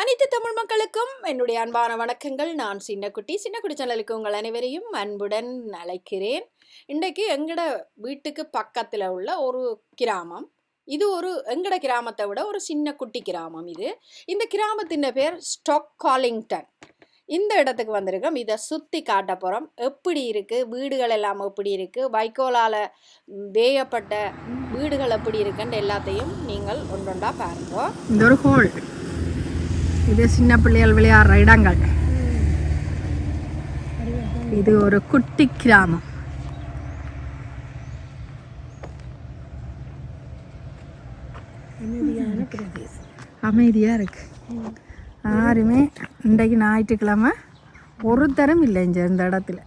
அனைத்து தமிழ் மக்களுக்கும் என்னுடைய அன்பான வணக்கங்கள். நான் சின்னக்குட்டி. சின்னக்குட்டி சேனலுக்கு உங்கள் அனைவரையும் அன்புடன் அழைக்கிறேன். இன்றைக்கு எங்கட வீட்டுக்கு பக்கத்தில் உள்ள ஒரு கிராமம். இது ஒரு எங்கட கிராமத்தை விட ஒரு சின்ன குட்டி கிராமம் இது. இந்த கிராமத்தின் பேர் ஸ்டாக் காலிங்டன் இந்த இடத்துக்கு வந்திருக்கோம். இதை சுற்றி காட்ட போகிறோம் எப்படி இருக்குது வீடுகள் எல்லாம் எப்படி இருக்குது வைக்கோலால் வேயப்பட்ட வீடுகள் எப்படி இருக்குன்னு எல்லாத்தையும் நீங்கள் ஒன்றொண்டா பாருங்க. இந்த ஒரு ஹோல் இது சின்ன பிள்ளைகள் விளையாடுற இடங்கள். இது ஒரு குட்டி கிராமம். அமைதியாக இருக்கு. யாருமே இன்றைக்கு ஞாயிற்றுக்கிழமை ஒருத்தரும் இல்லை இங்க இந்த இடத்துல.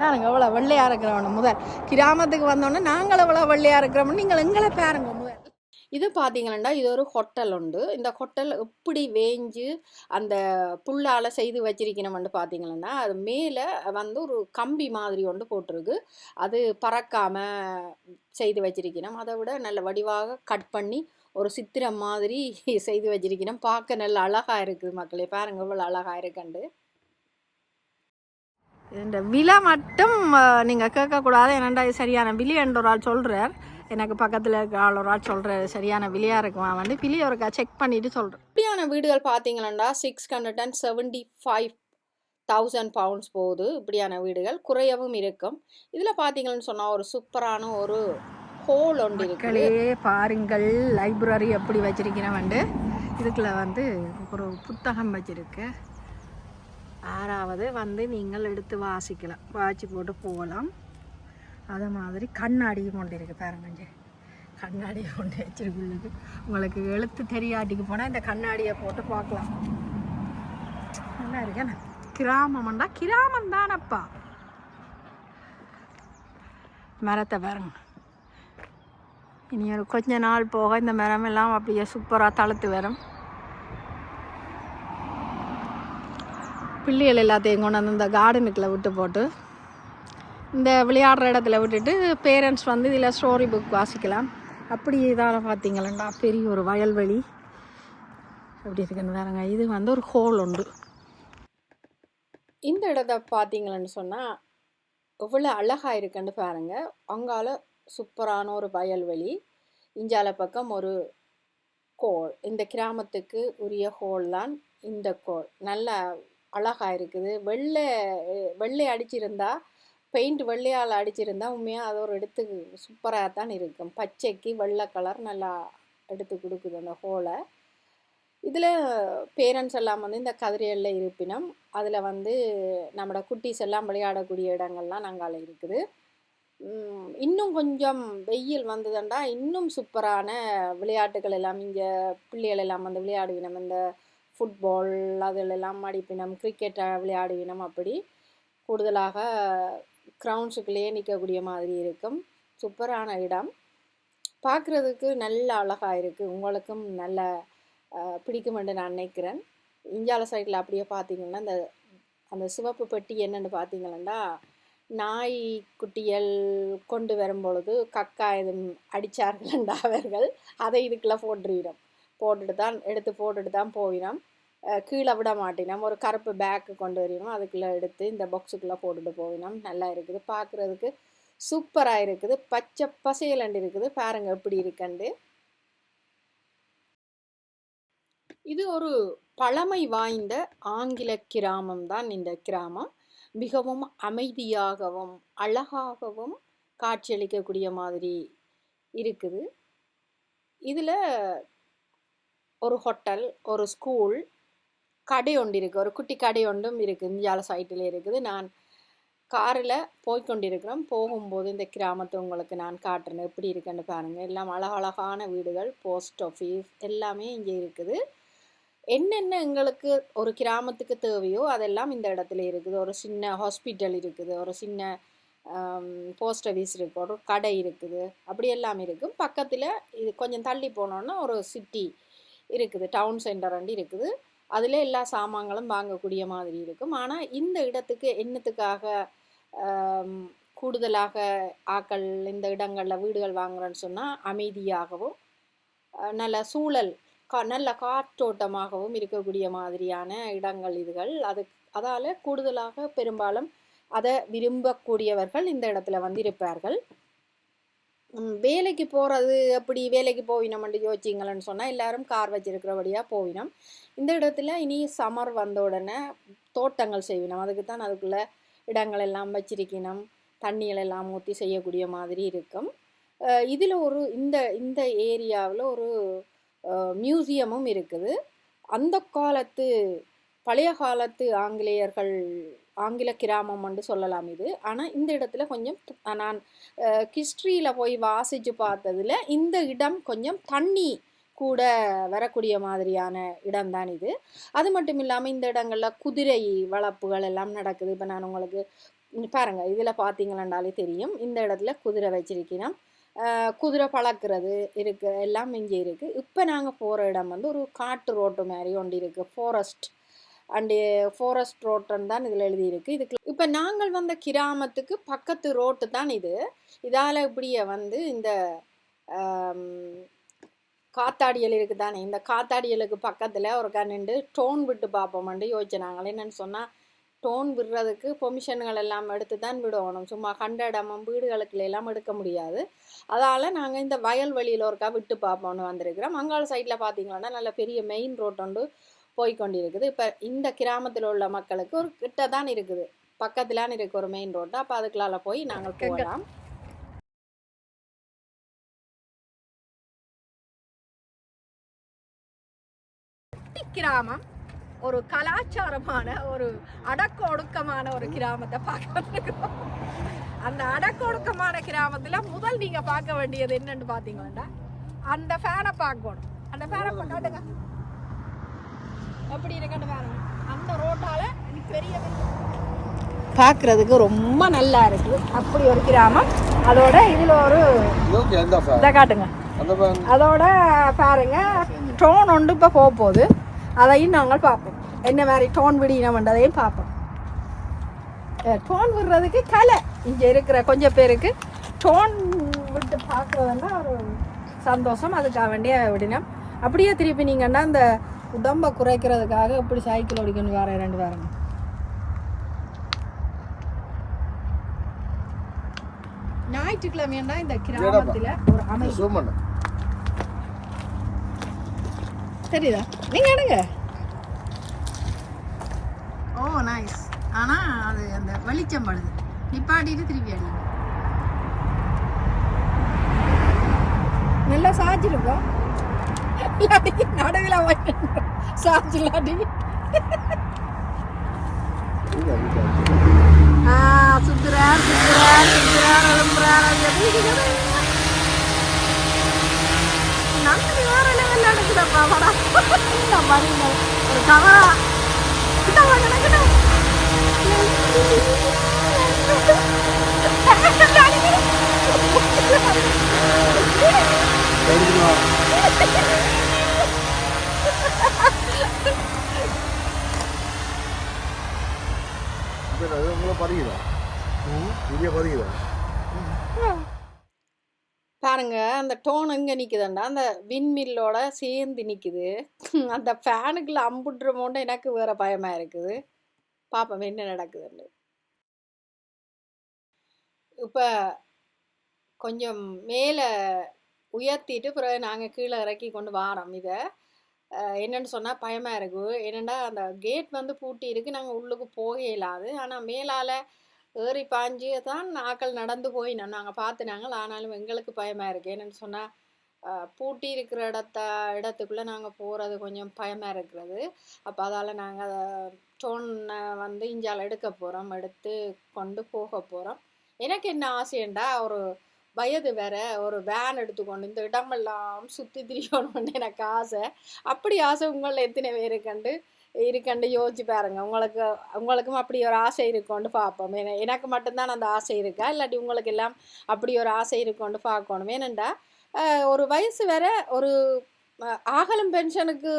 நாங்கள் எவ்வளோ வெள்ளையாக இருக்கிறவன முதல். கிராமத்துக்கு வந்தோன்னே நாங்கள் எவ்வளோ வெள்ளையாக இருக்கிறோம்னு நீங்கள் எங்களை பாருங்க. இது பார்த்தீங்கன்னா இது ஒரு ஹோட்டல் உண்டு. இந்த ஹோட்டல் எப்படி வேஞ்சு அந்த புல்லால் செய்து வச்சிருக்கணும்னு பார்த்தீங்கன்னா அது மேலே வந்து ஒரு கம்பி மாதிரி ஒன்று போட்டிருக்கு. அது பறக்காமல் செய்து வச்சிருக்கணும். அதை விட நல்ல வடிவாக கட் பண்ணி ஒரு சித்திரம் மாதிரி செய்து வச்சிருக்கணும். பார்க்க நல்ல அழகாக இருக்குது மக்களே. பாருங்க இவ்வளோ அழகாக இருக்குண்டு இந்த விலை மட்டும் நீங்கள் கேட்கக்கூடாது. என்னண்டா சரியான விலை என்று ஒரு ஆள் சொல்கிறார் எனக்கு பக்கத்தில் இருக்க ஆள் ஒரு ஆள் சொல்கிறார் சரியான விலையாக இருக்குமா வந்து விலையை ஒருக்கா செக் பண்ணிட்டு சொல்கிறேன் இப்படியான வீடுகள் பார்த்தீங்கன்னா six hundred and seventy five thousand pounds போகுது இப்படியான வீடுகள் குறையவும் இருக்கும். இதில் பார்த்தீங்கன்னு சொன்னால் ஒரு சூப்பரான ஒரு ஹோல் ஒன்று மக்களே பாருங்கள் லைப்ரரி எப்படி வச்சிருக்கிறேன் வந்து. இதுக்குள்ள வந்து ஒரு புத்தகம் வச்சிருக்கு. ஆறாவது வந்து நீங்கள் எடுத்து வாசிக்கலாம் வாசி போட்டு போகலாம். அதை மாதிரி கண்ணாடியும் கொண்டு இருக்கு பாருங்க கொஞ்சம் கண்ணாடியை கொண்டு வச்சிருக்கு உங்களுக்கு எழுத்து தெரியாட்டிக்கு போனால் இந்த கண்ணாடியை போட்டு பார்க்கலாம். நல்லா இருக்கேன் கிராமம்டா கிராமம் தானப்பா மரத்தை பாருங்க. இனி ஒரு கொஞ்ச நாள் போக இந்த மரம் எல்லாம் அப்படியே சூப்பராக தளர்த்து வரும். பிள்ளைகள் எல்லாத்தையும் கொண்டு வந்து இந்த கார்டனுக்குள்ள விட்டு போட்டு இந்த விளையாடுற இடத்துல விட்டுட்டு பேரண்ட்ஸ் வந்து இதில் ஸ்டோரி புக் வாசிக்கலாம். அப்படி இதால் பார்த்தீங்களா பெரிய ஒரு வயல்வெளி. அப்படி இருக்குன்னு வேறங்க இது வந்து ஒரு ஹோல் உண்டு. இந்த இடத்த பார்த்தீங்களன்னு சொன்னால் எவ்வளோ அழகாக இருக்குன்னு பாருங்க. அங்கால சூப்பரான ஒரு வயல்வெளி. இஞ்சால பக்கம் ஒரு கோள். இந்த கிராமத்துக்கு உரிய ஹோல் தான் இந்த கோள். நல்லா அழகாக இருக்குது. வெள்ளை வெள்ளை அடிச்சிருந்தால் பெயிண்ட் வெள்ளையால் அடிச்சிருந்தா உண்மையாக அது ஒரு எடுத்து சூப்பராக தான் இருக்கும். பச்சைக்கு வெள்ளை கலர் நல்லா எடுத்து கொடுக்குது அந்த ஹோலை இதில் பேரண்ட்ஸ் எல்லாம் வந்து இந்த கதிரியலில் இருப்பினம் அதில் வந்து நம்மளோட குட்டீஸ் எல்லாம் விளையாடக்கூடிய இடங்கள்லாம் நாங்கள் இருக்குது. இன்னும் கொஞ்சம் வெயில் வந்ததுண்டா இன்னும் சூப்பரான விளையாட்டுகள் எல்லாம் இங்கே பிள்ளைகள் எல்லாம் வந்து விளையாடுவினம். இந்த ஃபுட்பால் அதிலெல்லாம் அடிப்பினம் கிரிக்கெட்டை விளையாடுவினம் அப்படி. கூடுதலாக கிரவுண்ட்ஸுக்குள்ளேயே நிற்கக்கூடிய மாதிரி இருக்கும். சூப்பரான இடம். பார்க்குறதுக்கு நல்ல அழகாக இருக்குது உங்களுக்கும் நல்ல பிடிக்கும் என்று நான் நினைக்கிறேன். இந்தியாவில் சைடில் அப்படியே பார்த்தீங்கன்னா அந்த அந்த சிவப்பு பெட்டி என்னன்னு பார்த்தீங்கன்னா நாய் குட்டிகள் கொண்டு வரும்பொழுது கக்கா எதுவும் அடித்தார்கள் அவர்கள். அதை இதுக்குள்ளே போட்டுருவிடும் போட்டுட்டு தான் எடுத்து போட்டுட்டு தான் போயிடும். கீழே விட மாட்டினோம் ஒரு கருப்பு பேக்கு கொண்டு வரணும் அதுக்குள்ளே எடுத்து இந்த பாக்ஸுக்குள்ளே போட்டுட்டு போயினோம் நல்லா இருக்குது. பார்க்குறதுக்கு சூப்பராக இருக்குது. பச்சை பசையலண்டு இருக்குது. பாருங்கள் எப்படி இருக்கண்டு இது ஒரு பழமை வாய்ந்த ஆங்கில கிராமம் தான் இந்த கிராமம். மிகவும் அமைதியாகவும் அழகாகவும் காட்சியளிக்கக்கூடிய மாதிரி இருக்குது. இதில் ஒரு ஹோட்டல் ஒரு ஸ்கூல் கடை ஒன்று இருக்குது ஒரு குட்டி கடை ஒன்றும் இருக்குது இந்தியால சைட்டில் இருக்குது. நான் காரில் போய்கொண்டிருக்கிறோம் போகும்போது இந்த கிராமத்தை உங்களுக்கு நான் காட்டுறேன். எப்படி இருக்குன்னு பாருங்கள் எல்லாம் அழகழகான வீடுகள் போஸ்ட் ஆஃபீஸ் எல்லாமே இங்கே இருக்குது. என்னென்ன எங்களுக்கு ஒரு கிராமத்துக்கு தேவையோ அதெல்லாம் இந்த இடத்துல இருக்குது. ஒரு சின்ன ஹாஸ்பிட்டல் இருக்குது. ஒரு சின்ன போஸ்ட் ஆஃபீஸ் இருக்குது ஒரு கடை இருக்குது. அப்படி எல்லாம் இருக்கும். பக்கத்தில் இது கொஞ்சம் தள்ளி போனோன்னா ஒரு சிட்டி இருக்குது. டவுன் சென்டர் அண்டி இருக்குது. அதில் எல்லா சாமான்களும் வாங்கக்கூடிய மாதிரி இருக்கும். ஆனால் இந்த இடத்துக்கு என்னத்துக்காக கூடுதலாக ஆக்கள் இந்த இடங்களில் வீடுகள் வாங்குறோன்னு சொன்னால் அமைதியாகவும் நல்ல சூழல் கா நல்ல காற்றோட்டமாகவும் இருக்கக்கூடிய மாதிரியான இடங்கள் இதுகள். அது அதால் கூடுதலாக பெரும்பாலும் அதை விரும்பக்கூடியவர்கள் இந்த இடத்துல வந்து இருப்பார்கள் வேலைக்கு போகிறது அப்படி வேலைக்கு போவினோம்னு யோசிச்சிங்களன்னு சொன்னால் எல்லாரும் கார் வச்சிருக்கிறபடியாக போவினோம். இந்த இடத்துல இனி சம்மர் வந்த உடனே தோட்டங்கள் செய்வினோம். அதுக்கு தான் அதுக்குள்ளே இடங்கள் எல்லாம் வச்சிருக்கணும் தண்ணிகள் எல்லாம் ஊற்றி செய்யக்கூடிய மாதிரி இருக்கும். இதில் ஒரு இந்த இந்த ஏரியாவில் ஒரு மியூசியமும் இருக்குது. அந்த காலத்து பழைய காலத்து ஆங்கிலேயர்கள் ஆங்கில கிராமம் என்று சொல்லலாம் இது. ஆனால் இந்த இடத்துல கொஞ்சம் நான் ஹிஸ்ட்ரியில் போய் வாசித்து பார்த்ததுல இந்த இடம் கொஞ்சம் தண்ணி கூட வரக்கூடிய மாதிரியான இடம்தான் இது. அது மட்டும் இல்லாமல் இந்த இடங்களில் குதிரை வளர்ப்புகள் எல்லாம் நடக்குது. இப்போ நான் உங்களுக்கு பாருங்கள் பாருங்க இதில் பார்த்தீங்கன்னாலே தெரியும். இந்த இடத்துல குதிரை வச்சிருக்கிறோம் குதிரை பழக்கிறது இருக்கு எல்லாம் இங்கே இருக்குது இப்போ நாங்கள் போகிற இடம் வந்து ஒரு காட்டு ரோட்டு மாதிரி ஒன்று இருக்குது ஃபாரஸ்ட் அண்டு ஃபாரஸ்ட் ரோட்டுன்னு தான் இதில் எழுதியிருக்கு. இதுக்கு இப்போ நாங்கள் வந்த கிராமத்துக்கு பக்கத்து ரோட்டு தான் இது. இதால் இப்படியே வந்து இந்த காத்தாடியல் இருக்குது தானே? இந்த காத்தாடியலுக்கு பக்கத்தில் ஒரு நின்று டோன் விட்டு பார்ப்போம்னு யோசிச்சினாங்களே என்னென்னு சொன்னால் டோன் விடுறதுக்கு பொமிஷன்கள் எல்லாம் எடுத்து தான் விடணும். சும்மா கண்ட இடமும் mm வீடுகளுக்குள்ள எல்லாம் எடுக்க முடியாது. அதால் நாங்கள் இந்த வயல்வெளியில் ஒருக்கா விட்டு பார்ப்போம்னு வந்திருக்கிறோம். மங்காள சைடில் பார்த்தீங்கன்னா நல்ல பெரிய மெயின் ரோட் போய் கொண்டிருக்குது இப்போ இந்த கிராமத்தில் உள்ள மக்களுக்கு ஒரு கிட்ட தான் இருக்குது. பக்கத்துலான்னு இருக்கு ஒரு மெயின் ரோட்டு அப்போ அதுக்குள்ளால போய் நாங்கள் போகலாம். கிராமம். ஒரு கலாச்சாரமான ஒரு அடக்க ஒடுக்கமான ஒரு கிராமத்தை பார்க்க வந்திருக்கிறோம் அந்த அடக்க ஒடுக்கமான கிராமத்துல முதல் நீங்க பார்க்க வேண்டியது என்னன்னு பாத்தீங்கன்னா அந்த ஃபேனை பார்க்கணும். அந்த ஃபேனை காட்டுங்க எப்படி இருக்குன்னு பாருங்க அந்த ரோட்டால பெரிய பார்க்கறதுக்கு ரொம்ப நல்லா இருக்கு. அப்படி ஒரு கிராமம். அதோட இதுல ஒரு அந்த இதை காட்டுங்க. அந்த அதோட பாருங்க டோன் ஒன்று இப்போ போக போகுது அதையும் நாங்கள் பார்ப்போம். என்ன மாதிரி டோன் விடினோம்ன்றதையும் பார்ப்போம். டோன் விடுறதுக்கு கலை. இங்கே இருக்கிற கொஞ்சம் பேருக்கு டோன் விட்டு பார்க்குறதுன்னா ஒரு சந்தோஷம். அதுக்காக வேண்டிய விடினம். அப்படியே திருப்பி நீங்கன்னா இந்த உடம்பை குறைக்கிறதுக்காக இப்படி சைக்கிள் ஓடிக்கணும் வேற ரெண்டு வாரங்க ஞாயிற்றுக்கிழமையா இந்த கிராமத்தில் ஒரு பண்ணு தெரியுதா? நீங்க எடுங்க. ஓ நைஸ் ஆனா அது அந்த வெளிச்சம் படுது நிப்பாட்டிட்டு திருப்பி அடிங்க. நல்லா சாய்ச்சிருக்கோம் இல்லாட்டி நடுவில் சாய்ச்சிலாட்டி ஆ சுத்துறார் சுத்துறார் சுத்துறார் எழும்புறார் அது எப்படி இருக்குது நன்றி வேற லெவல்ல நடக்குதப்பா படம் இந்த பாருங்க ஒரு கவரா கிட்ட வாங்க கிட்ட அது உங்களை பதிக்குதா வீடியோ பாருங்க அந்த டோன் எங்கே நிற்குதுண்டா அந்த விண்மில்லோட சேர்ந்து நிற்குது அந்த ஃபேனுக்குள்ள அம்புட்டுறமோண்டு எனக்கு வேற பயமா இருக்குது. பாப்போம் என்ன நடக்குதுன்னு. இப்போ கொஞ்சம் மேலே உயர்த்திட்டு பிறகு நாங்கள் கீழே இறக்கி கொண்டு வாரோம் இதை. என்னென்னு சொன்னால் பயமாக இருக்கு. என்னென்னா அந்த கேட் வந்து பூட்டி இருக்கு. நாங்கள் உள்ளுக்கு போக இயலாது ஆனால் மேலால் ஏறி பாஞ்சு தான் ஆக்கள் நடந்து போயினோம் நாங்கள் பார்த்துனாங்க ஆனாலும் எங்களுக்கு பயமாக இருக்குது என்னென்னு சொன்னால் பூட்டி இருக்கிற இடத்த இடத்துக்குள்ளே நாங்கள் போகிறது கொஞ்சம் பயமாக இருக்கிறது. அப்போ அதால் நாங்கள் அதை டோனை வந்து இஞ்சால் எடுக்க போகிறோம் எடுத்து கொண்டு போக போகிறோம் எனக்கு என்ன ஆசைண்டா ஒரு வயது வேற ஒரு வேன் எடுத்துக்கொண்டு இந்த இடமெல்லாம் சுற்றி திரியணும்னு எனக்கு ஆசை. அப்படி ஆசை உங்களில் எத்தனை பேர் கண்டு இருக்கண்டு யோசிச்சு பாருங்க. உங்களுக்கு உங்களுக்கும் அப்படி ஒரு ஆசை இருக்கும்னு பார்ப்போம். எனக்கு மட்டும்தான் அந்த ஆசை இருக்கா? இல்லாட்டி உங்களுக்கு எல்லாம் அப்படி ஒரு ஆசை இருக்கும்னு பார்க்கணும். ஏனெண்டா ஒரு வயசு வேற ஒரு ஆகலம் பென்ஷனுக்கு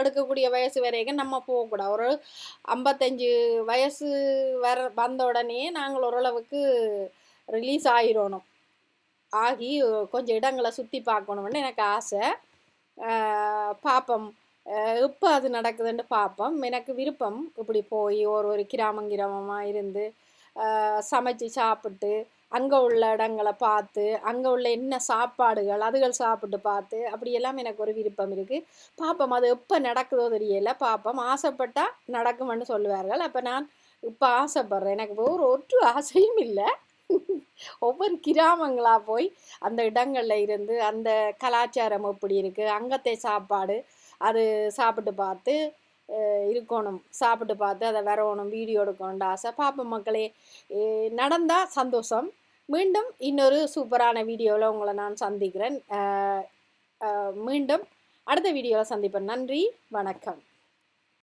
எடுக்கக்கூடிய வயசு வரைக்கும் நம்ம போகக்கூடாது. ஒரு ஐம்பத்தஞ்சு வயசு வர வந்த உடனே நாங்கள் ஓரளவுக்கு ரிலீஸ் ஆயிடணும். ஆகி கொஞ்சம் இடங்களை சுற்றி பார்க்கணும்னு எனக்கு ஆசை. பார்ப்போம் இப்போ அது நடக்குதுன்னு பார்ப்போம் எனக்கு விருப்பம். இப்படி போய் ஒரு ஒரு கிராமம் கிராமமாக இருந்து சமைச்சு சாப்பிட்டு அங்கே உள்ள இடங்களை பார்த்து அங்கே உள்ள என்ன சாப்பாடுகள் அதுகள் சாப்பிட்டு பார்த்து அப்படியெல்லாம் எனக்கு ஒரு விருப்பம் இருக்குது பார்ப்போம் அது எப்போ நடக்குதோ தெரியல. பார்ப்போம் ஆசைப்பட்டால் நடக்குமென்னு சொல்லுவார்கள். அப்போ நான் இப்போ ஆசைப்பட்றேன். எனக்கு ஒரு ஒற்று ஆசையும் இல்லை. ஒவ்வொரு கிராமங்களாக போய் அந்த இடங்களில் இருந்து அந்த கலாச்சாரம் எப்படி இருக்குது அங்கத்தை சாப்பாடு அது சாப்பிட்டு பார்த்து இருக்கணும். சாப்பிட்டு பார்த்து அதை வரணும் வீடியோ எடுக்கணும்னு ஆசை. பார்ப்போம் மக்களே. நடந்தால் சந்தோஷம். மீண்டும் இன்னொரு சூப்பரான வீடியோவில் உங்களை நான் சந்திக்கிறேன். மீண்டும் அடுத்த வீடியோவில் சந்திப்பேன். நன்றி. வணக்கம்.